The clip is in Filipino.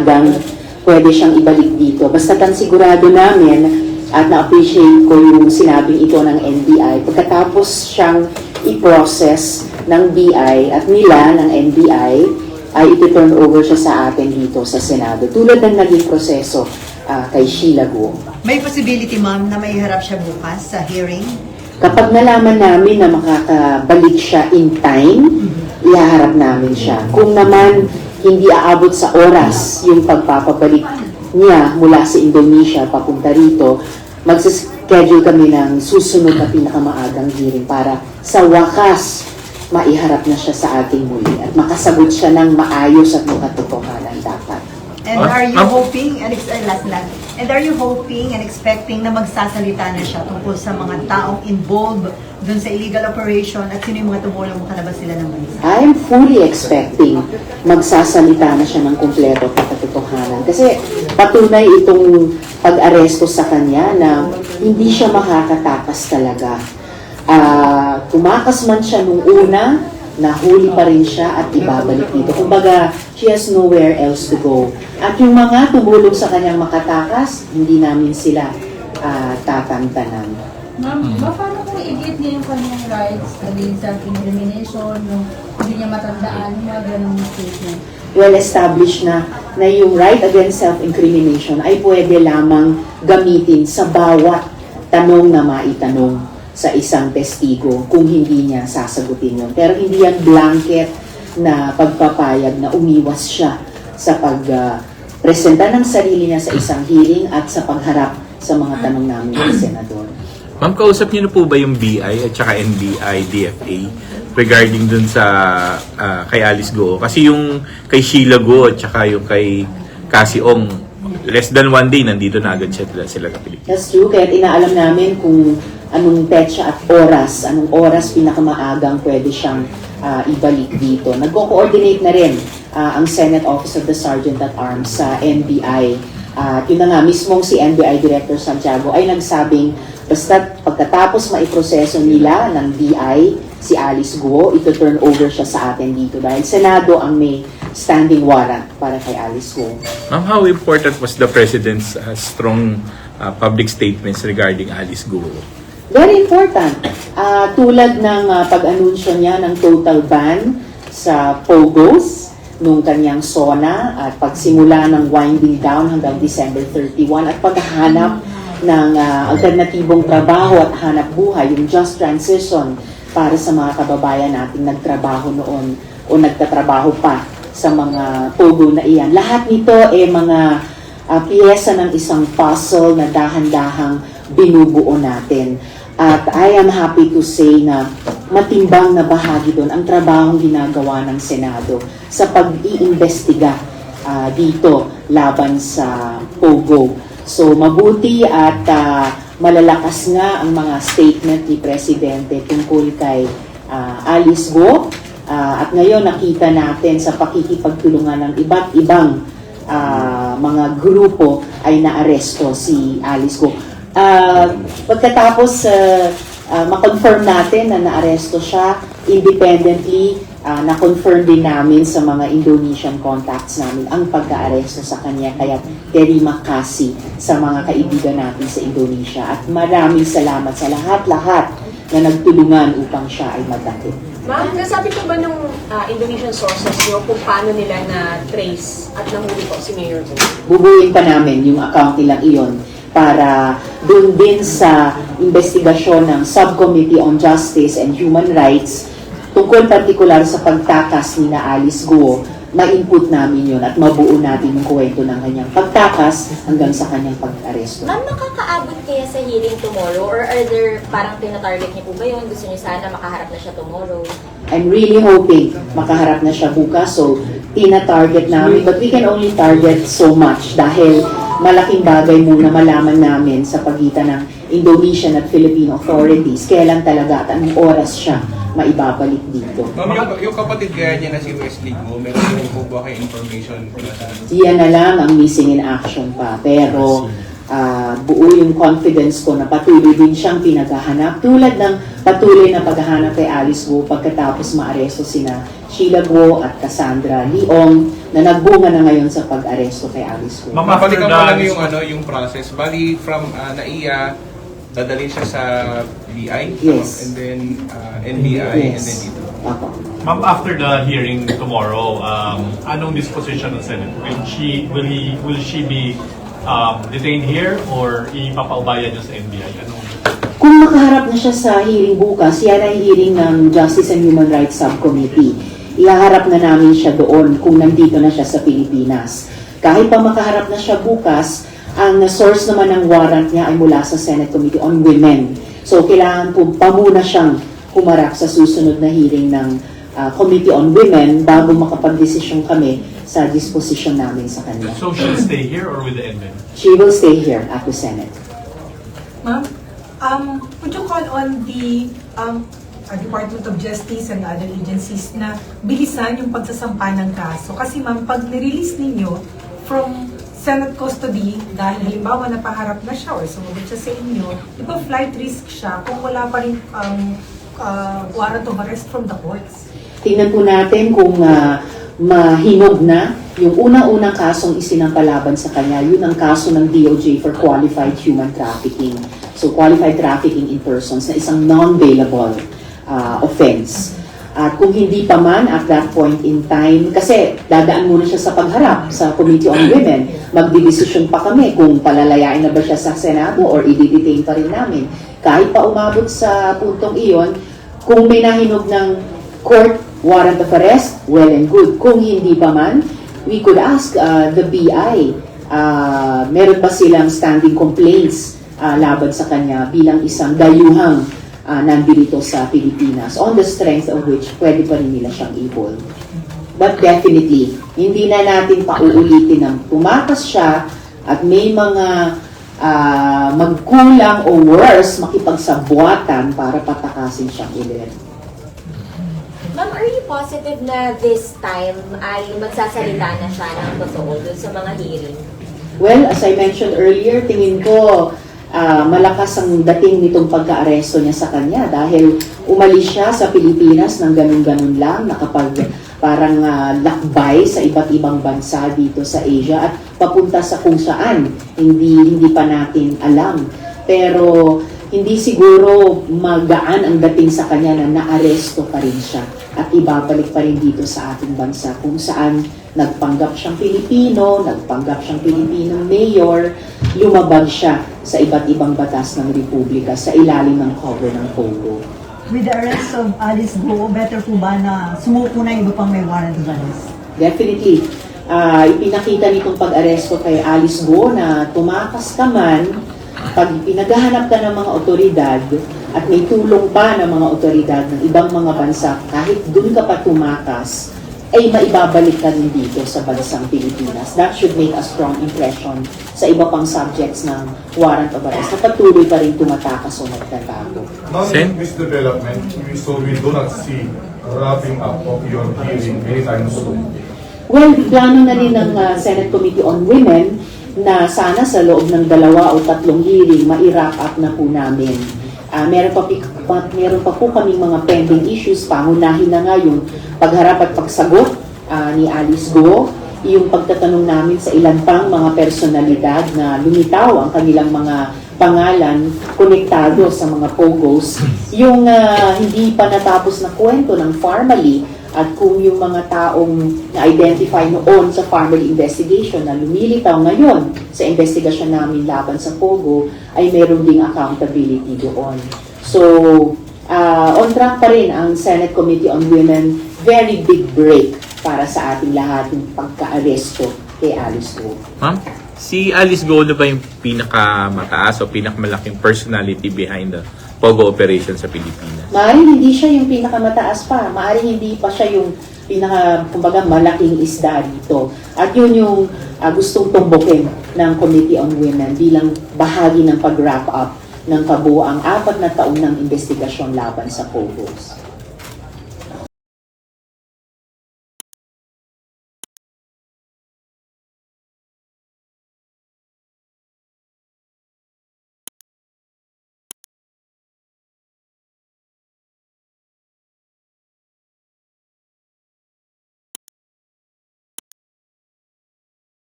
hanggang pwede siyang ibalik dito. Basta tan sigurado namin at na-appreciate ko yung sinabing ito ng NBI. Pagkatapos siyang i-process ng BI at nila ng NBI, ay iti-turn over siya sa atin dito sa Senado. Tulad ng naging proseso ah, kay Sheila Guo. May possibility, ma'am, na may harap siya bukas sa hearing? Kapag nalaman namin na makakabalik siya in time, ihaharap namin siya. Kung naman hindi aabot sa oras yung pagpapabalik niya mula sa Indonesia papunta rito, magsischedule kami ng susunod na pinakamaagang hearing para sa wakas maiharap na siya sa ating muli at makasagot siya ng maayos at makatotohanan dapat. And are you hoping, and uh, last lang, and are you hoping and expecting na magsasalita na siya tungkol sa mga taong involved dun sa illegal operation at sino yung mga tumulong makalabas sila ng bansa? I'm fully expecting magsasalita na siya ng kumpleto at katotohanan. Kasi patunay itong pag-aresto sa kanya na hindi siya makakatakas talaga. Ah, tumakas man siya nung una, nahuli pa rin siya at ibabalik dito. Kumbaga, she has nowhere else to go. At yung mga tumulong sa kanyang makatakas, hindi namin sila ah, tatantanan. Ma'am, paano i-get niya yung kanyang rights against self-incrimination, yung hindi niya matandaan, yung mga ganong statement? well established na na yung right against self-incrimination ay pwede lamang gamitin sa bawat tanong na maitanong sa isang testigo kung hindi niya sasagutin yun. Pero hindi yan blanket na pagpapayag na umiwas siya sa pag-presenta ng sarili niya sa isang hearing at sa pagharap sa mga tanong namin ng senador. Ma'am, kausap niyo na po ba yung BI at saka NBI, DFA regarding dun sa ah, kay Alice Go? Kasi yung kay Sheila Go at saka yung kay Cassie Ong, less than one day, nandito na agad sila, sila sa Pilipinas. That's true, kaya inaalam namin kung anong petsa at oras, anong oras pinakamaagang pwede siyang ah, ibalik dito. Nagko-coordinate na rin ah, ang Senate Office of the Sergeant at Arms sa NBI. At yun na nga, mismong si NBI Director Santiago ay nagsabing basta pagkatapos maiproseso nila ng BI, si Alice Guo, ito turn over siya sa atin dito dahil Senado ang may standing warrant para kay Alice Guo. Ma'am, how important was the President's ah, strong ah, public statements regarding Alice Go? Very important. Ah, tulad ng ah, pag-anunsyo niya ng total ban sa POGOs nung kanyang SONA at pagsimula ng winding down hanggang December 31 at paghahanap ng ah, alternatibong trabaho at hanap buhay, yung just transition para sa mga kababayan nating nagtrabaho noon o nagtatrabaho pa sa mga POGO na iyan. Lahat nito ay mga uh, piyesa ng isang puzzle na dahan-dahang binubuo natin. At I am happy to say na matimbang na bahagi doon ang trabahong ginagawa ng Senado sa pag-iimbestiga ah, dito laban sa POGO. So mabuti at ah, malalakas nga ang mga statement ni Presidente tungkol kay ah, Alice Go. Ah, at ngayon nakita natin sa pakikipagtulungan ng iba't ibang ah, mga grupo ay naaresto si Alice Go. Ah, pagkatapos uh, ma-confirm natin na naaresto siya independently, ah, na-confirm din namin sa mga Indonesian contacts namin ang pagka-aresto sa kanya. Kaya terima kasih sa mga kaibigan natin sa Indonesia. At maraming salamat sa lahat-lahat na nagtulungan upang siya ay madakip. Ma'am, nasabi ko ba nung ah, Indonesian sources nyo kung paano nila na-trace at nahuli po si Mayor Go? bubuin pa namin yung account nilang iyon para doon din sa investigasyon ng Subcommittee on Justice and Human Rights tungkol partikular sa pagtakas ni na Alice Guo, ma-input namin yun at mabuo natin yung kwento ng kanyang pagtakas hanggang sa kanyang pag-aresto. Ma'am, makakaabot kaya sa hearing tomorrow? Or are there, parang tina-target niyo po ba yun? Gusto niyo sana makaharap na siya tomorrow? I'm really hoping makaharap na siya bukas. So, tina-target namin. But we can only target so much dahil malaking bagay muna malaman namin sa pagitan ng Indonesian at Filipino authorities kailan talaga at anong oras siya maibabalik dito. Ma'am, yung, yung kapatid kaya niya na si Wesley Go, meron din po ba kayo information Yan na lang ang missing in action pa. Pero ah, buo yung confidence ko na patuloy din siyang pinaghahanap. Tulad ng patuloy na paghahanap kay Alice Wu pagkatapos maaresto sina Sheila Guo at Cassandra Leong na nagbunga na ngayon sa pag-aresto kay Alice after Mabalikan mo lang yung, ano, yung process. Bali, from uh, NAIA, dadalhin siya sa BI. Yes. And then uh, NBI, and then Yes. dito. Opo. Ma'am, after the hearing tomorrow, um, anong disposition ng Senate? Will she, will he, will she be um, detained here or ipapaubaya niya sa NBI? Anong Kung makaharap na siya sa hearing bukas, yan ay hearing ng Justice and Human Rights Subcommittee. Ihaharap na namin siya doon kung nandito na siya sa Pilipinas. Kahit pa makaharap na siya bukas, ang source naman ng warrant niya ay mula sa Senate Committee on Women. So, kailangan po pa muna siyang humarap sa susunod na hearing ng ah, Committee on Women bago makapag-desisyon kami sa disposition namin sa kanya. So she'll stay here or with the NBI? She will stay here at the Senate. Ma'am, um, would you call on the um, uh, Department of Justice and other agencies na bilisan yung pagsasampa ng kaso? Kasi ma'am, pag nirelease ninyo from Senate custody, dahil halimbawa napaharap na siya or sumunod siya sa inyo, di ba flight risk siya kung wala pa rin um, uh, warrant of arrest from the courts? Tingnan po natin kung ah, mahinog na yung unang-unang kasong isinampalaban sa kanya, yun ang kaso ng DOJ for qualified human trafficking. So qualified trafficking in persons na isang non-bailable ah, offense. At kung hindi pa man at that point in time, kasi dadaan muna siya sa pagharap sa Committee on Women, magdidesisyon pa kami kung palalayain na ba siya sa Senado or i-detain pa rin namin. Kahit pa umabot sa puntong iyon, kung may nahinog ng court warrant of arrest, well and good. Kung hindi pa man, we could ask uh, the BI, uh, meron ba silang standing complaints uh, laban sa kanya bilang isang dayuhang uh, nandito sa Pilipinas on the strength of which pwede pa rin nila siyang ibol. But definitely, hindi na natin pauulitin ng tumakas siya at may mga ah, magkulang o worse makipagsabuatan para patakasin siyang ulit. Ma'am, are you positive na this time ay magsasalita na siya ng totoo dun sa mga hearing? Well, as I mentioned earlier, tingin ko ah, malakas ang dating nitong pagka-aresto niya sa kanya dahil umalis siya sa Pilipinas ng ganun-ganun lang, nakapag parang ah, lakbay sa iba't ibang bansa dito sa Asia at papunta sa kung saan hindi hindi pa natin alam. Pero hindi siguro magaan ang dating sa kanya na naaresto pa rin siya at ibabalik pa rin dito sa ating bansa kung saan nagpanggap siyang Pilipino, nagpanggap siyang Pilipinong mayor, lumabag siya sa iba't ibang batas ng Republika sa ilalim ng cover ng Pogo. With the arrest of Alice Go, better po ba na sumuko na iba pang may warrant of arrest? Definitely. Ah, ipinakita nitong pag-aresto kay Alice Go na tumakas ka man, pag pinaghahanap ka ng mga otoridad at may tulong pa ng mga otoridad ng ibang mga bansa, kahit dun ka pa tumakas, ay maibabalik ka rin dito sa bansang Pilipinas. That should make a strong impression sa iba pang subjects ng warrant of arrest na patuloy pa rin tumatakas o nagtatago. In this development, we- so we do not see wrapping up of your hearing anytime soon. Well, plano na rin ng uh, Senate Committee on Women na sana sa loob ng dalawa o tatlong hearing, ma-wrap up na po namin. Ah, meron, pa, meron pa po kaming mga pending issues, pangunahin na nga yung pagharap at pagsagot ah, ni Alice Go, yung pagtatanong namin sa ilan pang mga personalidad na lumitaw ang kanilang mga pangalan konektado sa mga pogos, yung ah, hindi pa natapos na kwento ng formally at kung yung mga taong na-identify noon sa family investigation na lumilitaw ngayon sa investigasyon namin laban sa Pogo ay meron ding accountability doon. So, ah, on track pa rin ang Senate Committee on Women, very big break para sa ating lahat yung pagka-aresto kay Alice Go. Ma'am, si Alice Go na ba yung pinakamataas o pinakamalaking personality behind the Pogo operation sa Pilipinas? Maaaring hindi siya yung pinakamataas pa. Maaaring hindi pa siya yung pinaka, kumbaga, malaking isda dito. At yun yung ah, gustong tumbukin ng Committee on Women bilang bahagi ng pag-wrap up ng kabuoang apat na taon ng investigasyon laban sa Pogos.